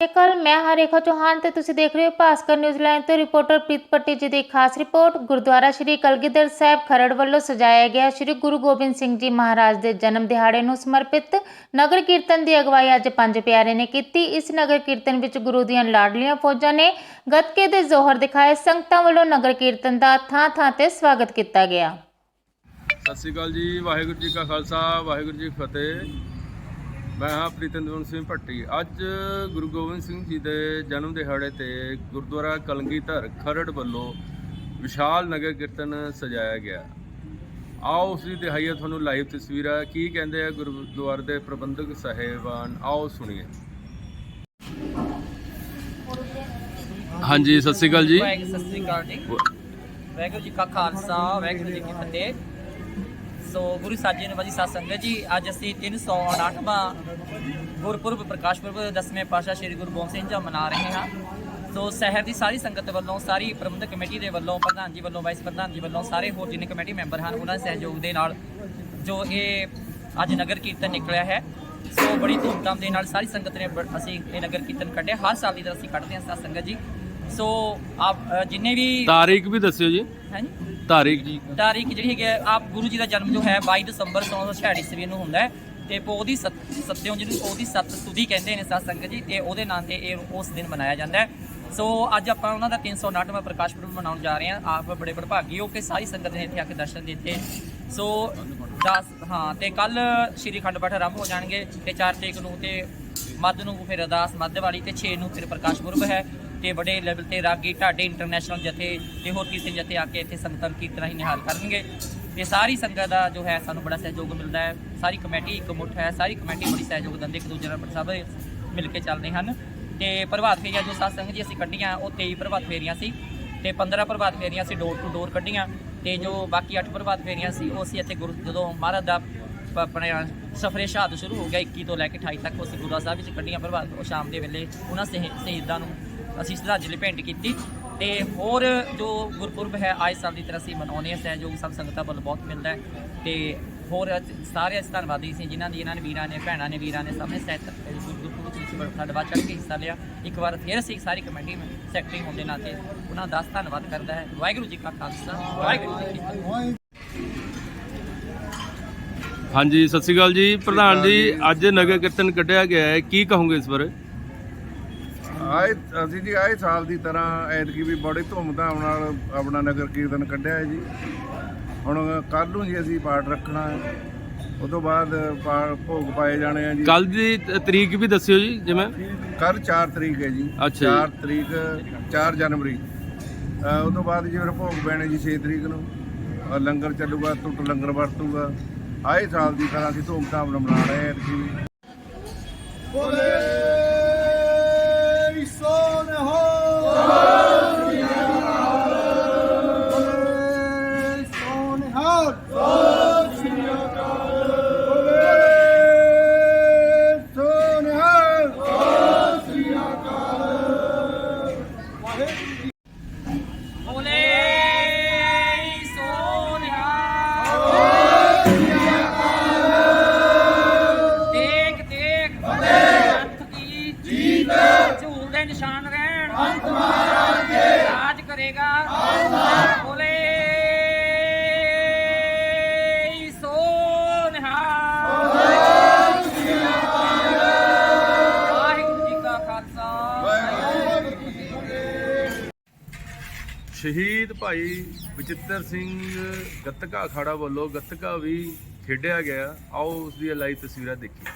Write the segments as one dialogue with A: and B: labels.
A: ਕੱਲ ਮੈਂ ਹਾਂ ਚੌਹਾਨ ਤੇ ਤੁਸੀਂ ਦੇਖ ਰਹੇ ਹੋ ਭਾਸਕਰ ਨਿਊਜ਼ੀਲੈਂਡ ਤੋਂ ਰਿਪੋਰਟਰ ਪ੍ਰੀਤ ਪੱਟੀ ਜੀ ਦੀ ਖਾਸ ਰਿਪੋਰਟ, ਗੁਰਦੁਆਰਾ ਸ਼੍ਰੀ ਕਲਗੀਧਰ ਸਾਹਿਬ ਖਰੜ ਵੱਲੋਂ ਸਜਾਇਆ ਗਿਆ ਸ਼੍ਰੀ ਗੁਰੂ ਗੋਬਿੰਦ ਸਿੰਘ ਜੀ ਮਹਾਰਾਜ ਦੇ ਜਨਮ ਦਿਹਾੜੇ ਨੂੰ ਸਮਰਪਿਤ ਨਗਰ ਕੀਰਤਨ ਦੀ ਅਗਵਾਈ ਅੱਜ ਪੰਜ ਪਿਆਰੇ ਨੇ ਕੀਤੀ। ਇਸ ਨਗਰ ਕੀਰਤਨ ਵਿੱਚ ਗੁਰੂ ਦੀਆਂ ਲਾਡਲੀਆਂ ਫੌਜਾਂ ਨੇ ਗੱਤਕੇ ਦੇ ਜ਼ੋਹਰ ਦਿਖਾਏ। ਸੰਗਤਾਂ ਵੱਲੋਂ ਨਗਰ ਕੀਰਤਨ ਦਾ ਥਾਂ ਥਾਂ ਤੇ ਸਵਾਗਤ ਕੀਤਾ ਗਿਆ।
B: ਸਤਿ ਸ਼੍ਰੀ ਅਕਾਲ ਜੀ, ਵਾਹਿਗੁਰੂ ਜੀ ਕਾ ਖਾਲਸਾ, ਵਾਹਿਗੁਰੂ ਜੀ ਫਤਿਹ। ਮੈਂ ਹਾਂ ਪ੍ਰੀਤਨਦਵਨ ਸਿੰਘ ਭੱਟੀ। ਅੱਜ ਗੁਰੂ ਗੋਬਿੰਦ ਸਿੰਘ ਜੀ ਦੇ ਜਨਮ ਦਿਹਾੜੇ ਤੇ ਗੁਰਦੁਆਰਾ ਕਲਗੀਧਰ ਖਰੜ ਵੱਲੋਂ ਵਿਸ਼ਾਲ ਨਗਰ ਕੀਰਤਨ ਸਜਾਇਆ ਗਿਆ। ਆਓ ਉਸ ਦੀ ਦਿਹਾਈਆ ਤੁਹਾਨੂੰ ਲਾਈਵ ਤਸਵੀਰਾਂ। ਕੀ ਕਹਿੰਦੇ ਆ ਗੁਰਦੁਆਰੇ ਦੇ ਪ੍ਰਬੰਧਕ ਸਾਹਿਬਾਨ? ਆਓ ਸੁਣੀਏ। ਹਾਂਜੀ ਸਤਿ ਸ਼੍ਰੀ ਅਕਾਲ ਜੀ
C: ਵਾਹਿਗੁਰੂ ਸਤਿ ਸ੍ਰੀ ਅਕਾਲ ਜੀ। ਵਾਹਿਗੁਰੂ ਜੀ ਕਾ ਖਾਲਸਾ, ਵਾਹਿਗੁਰੂ ਜੀ ਕੀ ਫਤਿਹ। ਸੋ ਗੁਰੂ ਸਾਹਿਬ ਜੀ ਨਵਾਜੀ ਸਾਧ ਸੰਗਤ ਜੀ ਅੱਜ ਅਸੀਂ 308ਵਾਂ ਗੁਰਪੁਰਬ ਪ੍ਰਕਾਸ਼ ਪੁਰਬ ਦਸਵੇਂ ਪਾਤਸ਼ਾਹ ਸ੍ਰੀ ਗੁਰੂ ਗੋਬਿੰਦ ਸਿੰਘ ਜੀ ਮਨਾ ਰਹੇ ਹਾਂ। ਸੋ ਸ਼ਹਿਰ ਦੀ ਸਾਰੀ ਸੰਗਤ ਵੱਲੋਂ ਸਾਰੀ ਪ੍ਰਬੰਧਕ ਕਮੇਟੀ ਦੇ ਵੱਲੋਂ ਪ੍ਰਧਾਨ ਜੀ ਵੱਲੋਂ ਵਾਈਸ ਪ੍ਰਧਾਨ ਜੀ ਵੱਲੋਂ ਸਾਰੇ ਹੋਰ ਜਿੰਨੇ ਕਮੇਟੀ ਮੈਂਬਰ ਹਨ ਉਹਨਾਂ ਦੇ ਸਹਿਯੋਗ ਦੇ ਨਾਲ ਜੋ ਇਹ ਅੱਜ ਨਗਰ ਕੀਰਤਨ ਨਿਕਲਿਆ ਹੈ ਸੋ ਬੜੀ ਧੂਮਧਾਮ ਦੇ ਨਾਲ ਸਾਰੀ ਸੰਗਤ ਨੇ ਅਸੀਂ ਇਹ ਨਗਰ ਕੀਰਤਨ ਕੱਢਿਆ। ਹਰ ਸਾਲ ਦੀ ਤਰ੍ਹਾਂ ਅਸੀਂ ਕੱਢਦੇ ਹਾਂ ਸਾਧ ਸੰਗਤ ਜੀ। ਸੋ ਆਪ ਜਿੰਨੇ ਵੀ
B: ਤਾਰੀਖ ਵੀ ਦੱਸਿਓ ਜੀ।
C: ਹੈ ਜੀ
B: ਤਾਰੀਖ ਜੀ
C: ਤਾਰੀਖ ਜਿਹੜੀ ਹੈਗੀ ਹੈ, ਆਪ ਗੁਰੂ ਜੀ ਦਾ ਜਨਮ ਜੋ ਹੈ 22 ਦਸੰਬਰ 1966 ਈਸਵੀ ਨੂੰ ਹੁੰਦਾ ਹੈ ਤੇ ਪੋਹ ਦੀ ਸਤ- ਜਿਹਨੂੰ ਪੋਹ ਦੀ ਸਤ ਸੁਦੀ ਕਹਿੰਦੇ ਨੇ ਸਾਧ ਸੰਗਤ ਜੀ ਤੇ ਉਹਦੇ ਨਾਂ ਤੇ ਇਹ ਉਸ ਦਿਨ ਮਨਾਇਆ ਜਾਂਦਾ ਹੈ। ਸੋ ਅੱਜ ਆਪਾਂ ਉਹਨਾਂ ਦਾ 359ਵਾਂ ਪ੍ਰਕਾਸ਼ ਪੁਰਬ ਮਨਾਉਣ ਜਾ ਰਹੇ ਹਾਂ। ਆਪ ਬੜੇ ਵਡਭਾਗੀ ਹੋ ਕੇ ਸਾਰੀ ਸੰਗਤ ਨੇ ਇੱਥੇ ਆ ਕੇ ਦਰਸ਼ਨ ਦਿੱਤੇ। ਸੋ 10 ਹਾਂ ਤੇ ਕੱਲ ਸ਼੍ਰੀ ਅਖੰਡ ਪਾਠ ਆਰੰਭ ਹੋ ਜਾਣਗੇ ਤੇ 4 ਤਰੀਕ ਨੂੰ ਤੇ ਮੱਧ ਨੂੰ ਫਿਰ ਅਰਦਾਸ ਮੱਧ ਵਾਲੀ ਤੇ 6 ਨੂੰ ਫਿਰ ਪ੍ਰਕਾਸ਼ ਪੁਰਬ ਹੈ। ਤੇ ਵੱਡੇ ਲੈਵਲ ਤੇ ਰਾਗੀ ਢਾਡੇ ਇੰਟਰਨੈਸ਼ਨਲ ਜਥੇ ਤੇ ਹੋਰ ਕਿਸੇ ਜਥੇ ਆ ਕੇ ਇੱਥੇ ਸੰਗਤਾਂ ਨੂੰ ਕੀਰਤਨ ਹੀ ਨਿਹਾਲ ਕਰਨਗੇ। ਤੇ ਸਾਰੀ ਸੰਗਤ ਦਾ ਜੋ ਹੈ ਸਾਨੂੰ ਬੜਾ ਸਹਿਯੋਗ ਮਿਲਦਾ ਹੈ। ਸਾਰੀ ਕਮੇਟੀ ਇੱਕ ਮੁੱਠ ਹੈ। ਸਾਰੀ ਕਮੇਟੀ ਬੜੀ ਸਹਿਯੋਗ ਦਿੰਦੇ ਇੱਕ ਦੂਜੇ ਨਾਲ ਸਭ ਮਿਲ ਕੇ ਚੱਲਦੇ ਹਨ। ਤੇ ਪ੍ਰਭਾਤ ਫੇਰੀਆਂ ਜੋ ਸਾਧ ਸੰਗਤ ਜੀ ਅਸੀਂ ਕੱਢੀਆਂ, ਉਹ 23 ਪ੍ਰਭਾਤ ਫੇਰੀਆਂ ਸੀ ਤੇ 15 ਪ੍ਰਭਾਤ ਫੇਰੀਆਂ ਅਸੀਂ ਡੋਰ ਟੂ ਡੋਰ ਕੱਢੀਆਂ ਤੇ ਜੋ ਬਾਕੀ 8 ਪ੍ਰਭਾਤ ਫੇਰੀਆਂ ਸੀ, ਉਹ ਅਸੀਂ ਇੱਥੇ ਗੁਰੂ ਜਦੋਂ ਮਹਾਰਾਜ ਦਾ ਪ- ਆਪਣੇ ਸਫਰੇ ਸ਼ਹਾਦਤ ਸ਼ੁਰੂ ਹੋ ਗਿਆ 21 ਤੋਂ ਲੈ ਕੇ 28 ਤੱਕ ਅਸੀਂ ਗੁਰਦੁਆਰਾ ਸਾਹਿਬ ਵਿੱਚ ਕੱਢੀਆਂ ਪ੍ਰਭਾਤ, ਉਹ ਸ਼ਾਮ ਦੇ ਵੇਲੇ ਉਹਨਾਂ ਸ਼ਹੀ- ਸ਼ਹੀਦਾਂ ਨੂੰ ਅਸੀਂ ਸ਼ਰਧਾਂਜਲੀ ਭੇਂਟ ਕੀਤੀ ਤੇ ਹੋਰ ਜੋ ਗੁਰਪੁਰਬ ਹੈ ਆਏ ਸਾਲ ਦੀ ਤਰ੍ਹਾਂ ਅਸੀਂ ਮਨਾਉਂਦੇ ਹਾਂ ਸਹਿਯੋਗ ਸਭ ਸੰਗਤਾਂ ਵੱਲੋਂ ਬਹੁਤ ਮਿਲਦਾ ਹੈ ਤੇ ਹੋਰ ਅੱਜ ਸਾਰੇ ਅਸੀਂ ਧੰਨਵਾਦੀ ਸੀ ਜਿਨ੍ਹਾਂ ਦੀ ਇਹਨਾਂ ਨੇ ਵੀਰਾਂ ਨੇ ਭੈਣਾਂ ਨੇ ਵੀਰਾਂ ਨੇ ਸਭ ਨੇ ਸਹਿਤ ਗੁਰਪੁਰਬ ਵਿੱਚ ਬੜਾ ਸਾਡੇ ਵੱਧ ਚੜ੍ਹ ਕੇ ਹਿੱਸਾ ਲਿਆ। ਇੱਕ ਵਾਰ ਫਿਰ ਅਸੀਂ ਸਾਰੀ ਕਮੇਟੀ ਸੈਕਟਰੀ ਹੋਣ ਦੇ ਨਾਤੇ ਉਹਨਾਂ ਦਾ ਧੰਨਵਾਦ ਕਰਦਾ ਹੈ। ਵਾਹਿਗੁਰੂ ਜੀ ਕਾ ਖਾਲਸਾ ਵਾਹਿਗੁਰੂ ਜੀ ਕੀ ਫਤਿਹ।
B: ਹਾਂਜੀ ਸਤਿ ਸ਼੍ਰੀ ਅਕਾਲ ਜੀ। ਪ੍ਰਧਾਨ ਜੀ। ਅੱਜ ਨਗਰ ਕੀਰਤਨ ਕੱਢਿਆ ਗਿਆ ਹੈ। ਕੀ ਕਹੋਗੇ ਇਸ ਬਾਰੇ?
D: ਆਏ ਅਸੀਂ ਜੀ ਆਏ ਸਾਲ ਦੀ ਤਰ੍ਹਾਂ ਐਤਕੀ ਵੀ ਬੜੇ ਧੂਮਧਾਮ ਨਾਲ ਆਪਣਾ ਨਗਰ ਕੀਰਤਨ ਕੱਢਿਆ ਹੈ ਜੀ। ਹੁਣ ਕੱਲ੍ਹ ਨੂੰ ਜੀ ਅਸੀਂ ਪਾਠ ਰੱਖਣਾ ਹੈ। ਉਸ ਤੋਂ ਬਾਅਦ ਪਾ- ਭੋਗ ਪਾਏ ਜਾਣੇ ਆ ਜੀ।
B: ਕੱਲ ਦੀ ਤ- ਤਰੀਕ ਵੀ ਦੱਸਿਓ ਜੀ ਜਿਵੇਂ
D: ਕੱਲ 4 ਤਰੀਕ ਹੈ ਜੀ।
B: ਅੱਛਾ ਜੀ।
D: 4 ਤਰੀਕ 4 ਜਨਵਰੀ। ਅ, ਉਸ ਤੋਂ ਬਾਅਦ ਜੀ ਫਿਰ ਭੋਗ ਪੈਣੇ ਜੀ 6 ਤਰੀਕ ਨੂੰ। ਅ, ਲੰਗਰ ਚੱਲੂਗਾ ਟੁੱਟ ਲੰਗਰ ਵਰਤੂਗਾ। ਆਏ ਸਾਲ ਦੀ ਤਰ੍ਹਾਂ ਅਸੀਂ ਧੂਮਧਾਮ ਨਾਲ ਮਨਾ ਰਹੇ ਹਾਂ ਐਤਕੀ ਵੀ।
C: ਰਾਜ ਕਰੇਗਾ। ਬੋਲੇ। ਵਾਹਿਗੁਰੂ ਜੀ ਕਾ ਖਾਲਸਾ। ਵਾਹਿਗੁਰੂ
B: ਸ਼ਹੀਦ ਭਾਈ ਬਚਿੱਤਰ ਸਿੰਘ ਗੱਤਕਾ ਅਖਾੜਾ ਵੱਲੋਂ ਗੱਤਕਾ ਵੀ ਖੇਡਿਆ ਗਿਆ। ਆਓ ਉਸ ਦੀ ਲਾਈਵ ਤਸਵੀਰਾਂ ਦੇਖੀਏ।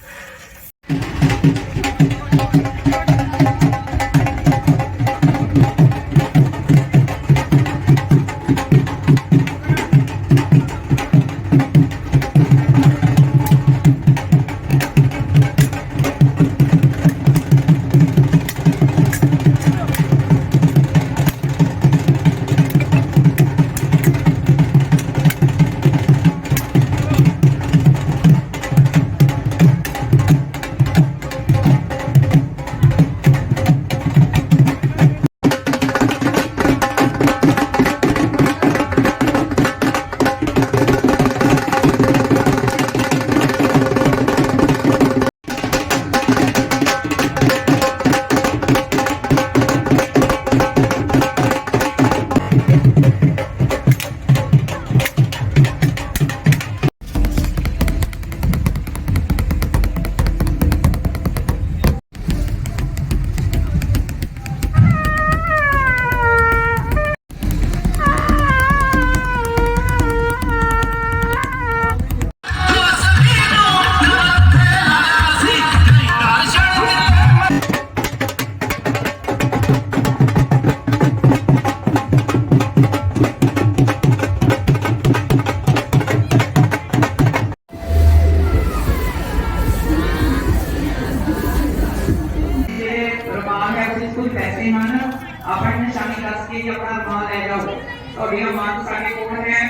C: ਤੁਹਾਡੀਆਂ ਮੰਗ ਸਾਡੇ ਕੋਲ ਹੈ।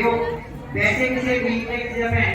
C: ਉਹ ਵੈਸੇ ਕਿਸੇ ਵੀਕ ਤੇ ਕਿਸੇ ਭੈਣ